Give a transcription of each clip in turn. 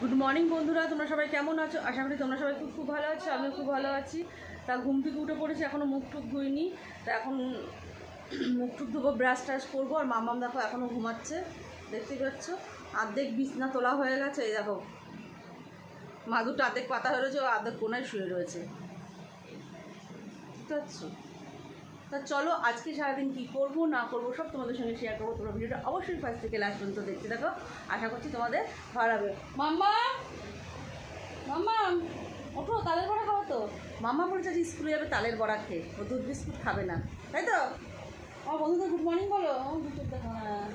Good morning বন্ধুরা। তোমরা সবাই কেমন আছো? আশা করি তোমরা সবাই খুব খুব ভালো আছো, আমিও খুব ভালো আছি। তা ঘুম থেকে উঠে পড়েছি এখনও মুখ টুক ধুইনি। তা এখন মুখ টুক ধুবো ব্রাশ ট্রাশ করব, আর মামাম দেখো এখনও ঘুমাচ্ছে দেখতেই পাচ্ছ? অর্ধেক বিছনা তোলা হয়ে গেছে, এই দেখো। মা দুটো অর্ধেক পাতা হয়ে রয়েছে, ও অর্ধেক কোনায় শুয়ে রয়েছে। বুঝতে পারছ তা চলো, আজকে সারাদিন কী করব, না করব, সব তোমাদের সঙ্গে শেয়ার করব। তোমরা ভিডিওটা অবশ্যই ফার্স্ট থেকে লাস্ট পর্যন্ত দেখতে দেখো আশা করছি তোমাদের ভালো লাগবে। মাম্মা! মাম্মা! ওঠো, তালের বড়া খাব তো। মাম্মা বলেছে যে স্কুলে যাবে তালের বড়া খেয়ে, ও দুধ বিস্কুট খাবে না। তাই তো? আমার বন্ধুদের গুড মর্নিং বলো। দু চোখ দেখা হ্যাঁ।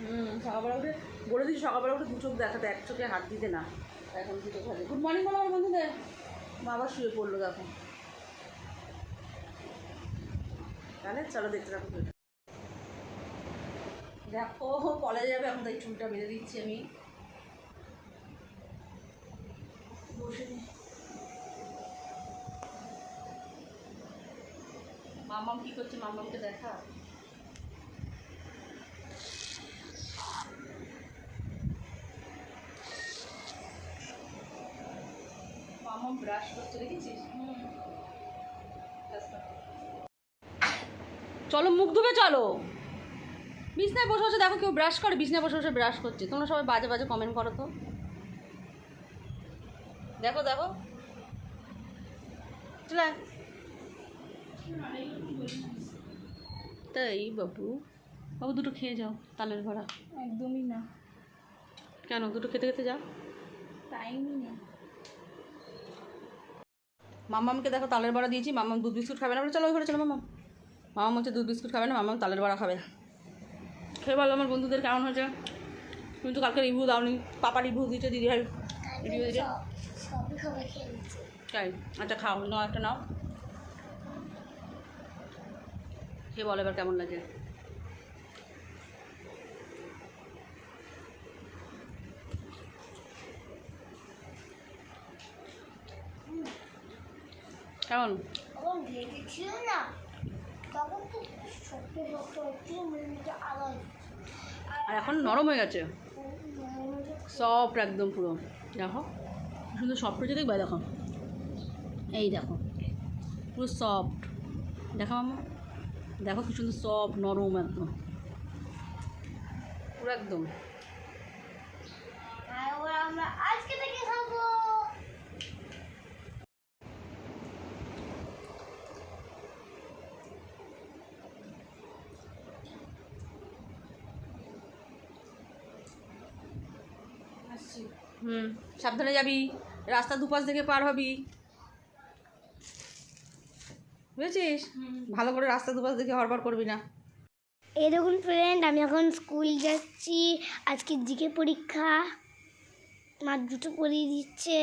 হুম, সকালবেলা উঠে বলে দিচ্ছি সকালবেলা উঠে দু চোখ দেখাতে, এক চোখে হাত দিতে না। এখন দু চোখ গুড মর্নিং বলো আমার বন্ধুদের। আবার শুয়ে পড়ল দেখো। তাহলে চলো দেখতে থাকো। দেখো কলেজে যাবে, এখন তাই চুলটা বেঁধে দিচ্ছি আমি। মামাম কি করছে মামামকে দেখা? মামাম ব্রাশ করতে দেখেছিস? চলো মুখ ধুবে চলো। বিছনায় বসে বসে দেখো কেউ ব্রাশ করে বিছনায় বসে বসে ব্রাশ করছে। তোমরা সবাই বাজে বাজে কমেন্ট করো তো। দেখো দেখো। তাই বাবু। বাবু দুটো খেয়ে যাও তালের ভরা একদমই না। কেন দুটো খেতে খেতে যাও? টাইমই নেই। মামামকে দেখো তালের বড়া দিয়েছি। মামাম দুধ বিস্কুট খাবে না বলে চলো ওই ঘরে চলো মামাম মামাম হচ্ছে দুধ বিস্কুট খাবে না মামাম তালের বড়া খাবে। খেয়ে ভালো, আমার বন্ধুদের কেমন হয়েছে? তুমি তো কালকে রিভিউ দাওনি, পাপা রিভিউ দিয়েছে, দিদি ভাই রিভিউ খাবার তাই আচ্ছা খাও, নাও একটা নাও। খেয়ে বলো এবার কেমন লাগে কেমন? না। আর এখন নরম হয়ে গেছে। সফট একদম পুরো। দেখো সুন্দর সফট হয়েছে দেখবে? দেখো। এই দেখো, পুরো সফট। দেখো আমার দেখো কি সুন্দর সফট, নরম একদম। পুরো একদম। আজকে থেকে খাব। হুম সাবধানে যাবি রাস্তা দুপাশ থেকে পার হবি। বুঝেছিস? ভালো করে রাস্তা দুপাশ দেখে হরবার করবি না। এই দেখুন ফ্রেন্ড আমি এখন স্কুল যাচ্ছি। আজকে জিকে পরীক্ষা। মা জুতো পরিয়ে দিচ্ছে।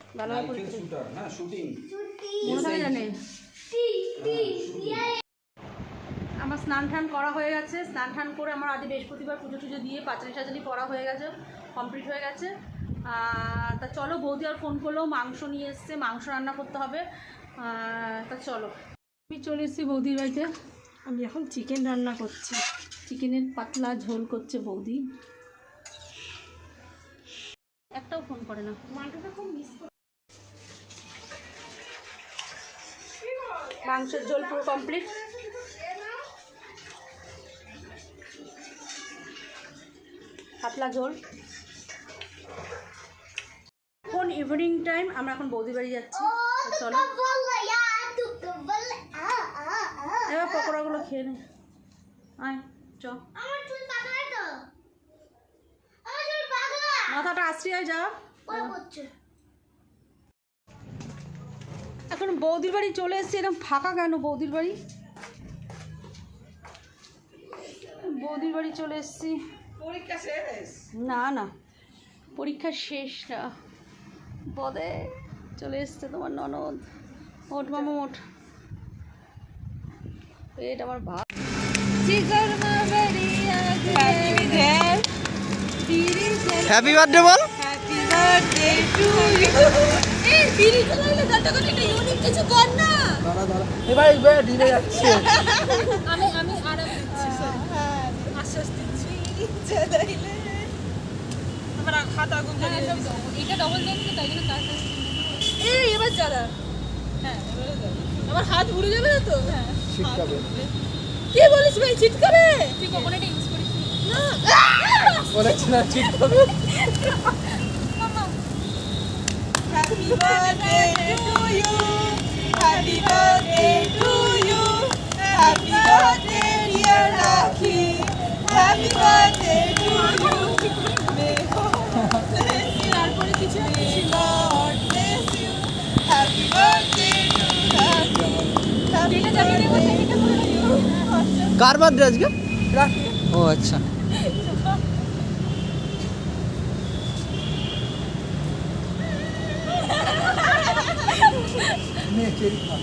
ভালো করে না? শুটিং আমার স্নান টান করা হয়ে গেছে। স্নান টান করে আমার আদি বৃহস্পতিবার পুজো টুজো দিয়ে পাঁচালি সাজালি করা হয়ে গেছে কমপ্লিট হয়ে গেছে। তা চলো, বৌদি আর ফোন করলেও মাংস নিয়ে এসছে, মাংস রান্না করতে হবে। তা চলো। আমি চলে এসেছি বৌদির বাড়িতে। আমি এখন চিকেন রান্না করছি। চিকেনের পাতলা ঝোল করছে বৌদি। একটাও ফোন করে না। মাংসের ঝোল পুরো কমপ্লিট পাতলা ঝোল। এখন ইভিনিং টাইম আমরা এখন বৌদি বাড়ি যাচ্ছি। চলো। এবার পকোড়াগুলো খেয়ে নে। আয় চ। মাথাটা আশ্রি আয় যা। এখন বৌদির বাড়ি চলে এসেছি এরকম ফাঁকা কেন বৌদির বাড়ি? বৌদির বাড়ি চলে এসেছি। পরীক্ষা শেষ? না না। পরীক্ষা শেষ না। বদে চলে এসছে তোমার ননদ। ওঠ মামা ওঠ। এটা আমার ভাত। হ্যাপি বার্থডে বল। কিছু কর না। এবার এবার ডিলে যাচ্ছে। আমি আমি আমরা খাতা গুম করে এটা ডবল দেখছি তাই জন্য কাজ এবার জ্বালা হ্যাঁ আমার হাত উড়ে যাবে তো হ্যাঁ ছিটকাবে কে বলিস ভাই ছিটকাবে তুই কখনো ইউজ করিস না বলেছি Happy birthday to you Happy birthday dear Rakhi Happy birthday. কার বার্থডে আজকে? ও আচ্ছা।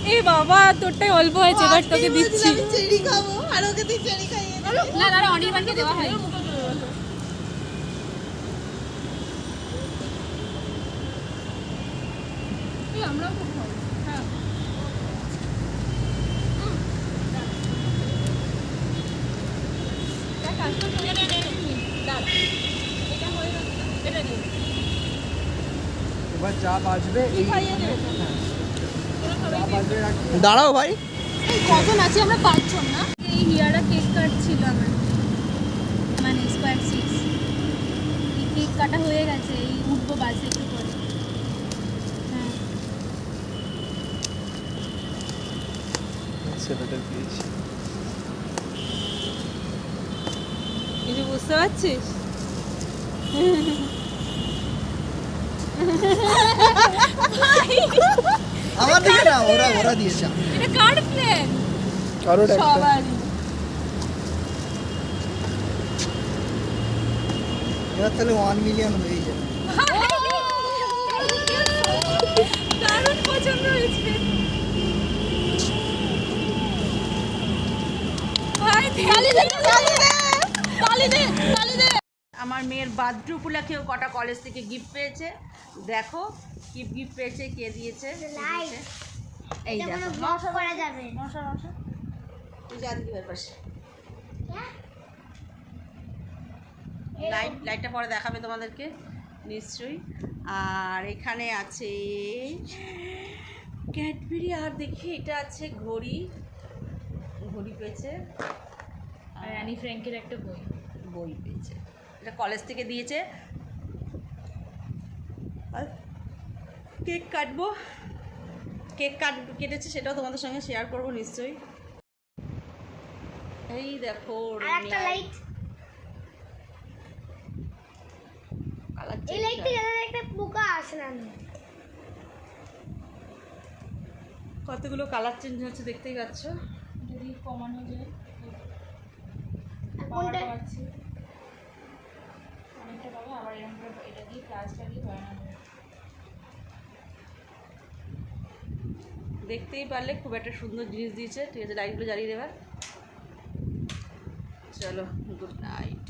এ বাবা তোরটাই অল্প হয়েছে এবার তোকে দিচ্ছি। চেরি খাব আর ওকে তুই চেরি খাইয়ে না না অনির্বাণকে দেওয়া হয় আমরাও খুব খাব হ্যাঁ দেখ, আসলে তো- নে, নে, নে, নে, দাঁড়া। এটা হয়ে গেছে। এটা দিন। এবার যা বাজবে এই খাইয়ে দে। তোরা সবাই দে। দাঁড়াও ভাই। কজন আছে? আমরা পাঁচজন না? এই হিয়ারা কেক কাটছিল আমার। মানে স্কোয়ার সিক্স এই কেক কাটা হয়ে গেছে এই উঠবো বাসে একটু পরে। হ্যাঁ দিয়েছি কিছু বুঝতে পারছিস? আমার দিকে না ওরা ওরা দিয়েছে এটা কার প্লেন কারোর একটা। সবারই। এবার তাহলে ওয়ান মিলিয়ন হয়ে যাবে। দারুণ পছন্দ হয়েছে। ভাই আমার মেয়ের বার্থডে উপলক্ষেও কটা কলেজ থেকে গিফট পেয়েছে? দেখো কি গিফট পেয়েছে কে দিয়েছে? এই লাইট লাইটটা পরে দেখাবে তোমাদেরকে নিশ্চয়ই। আর এখানে আছে ক্যাডবেরি আর দেখি এটা আছে ঘড়ি। ঘড়ি পেয়েছে। অ্যানি ফ্র্যাঙ্কের একটা বই। বই পেয়েছে। এটা কলেজ থেকে দিয়েছে। আর কেক কাটবো। কেক কাট কেটেছে সেটাও তোমাদের সঙ্গে শেয়ার করব নিশ্চয়ই। এই দেখো আর একটা লাইট কালার এই লাইটটা জ্বালালে একটা পোকা আসে না। কতগুলো কালার চেঞ্জ হচ্ছে দেখতেই পাচ্ছ? যদি কমানো যায়। কোনটা? অনেকটা পাবে আবার এরকম করে এটা দিয়ে দেখতেই পারলে খুব একটা সুন্দর জিনিস দিয়েছে। ঠিক আছে লাইটগুলো জ্বালিয়ে দেবার চলো গুড নাইট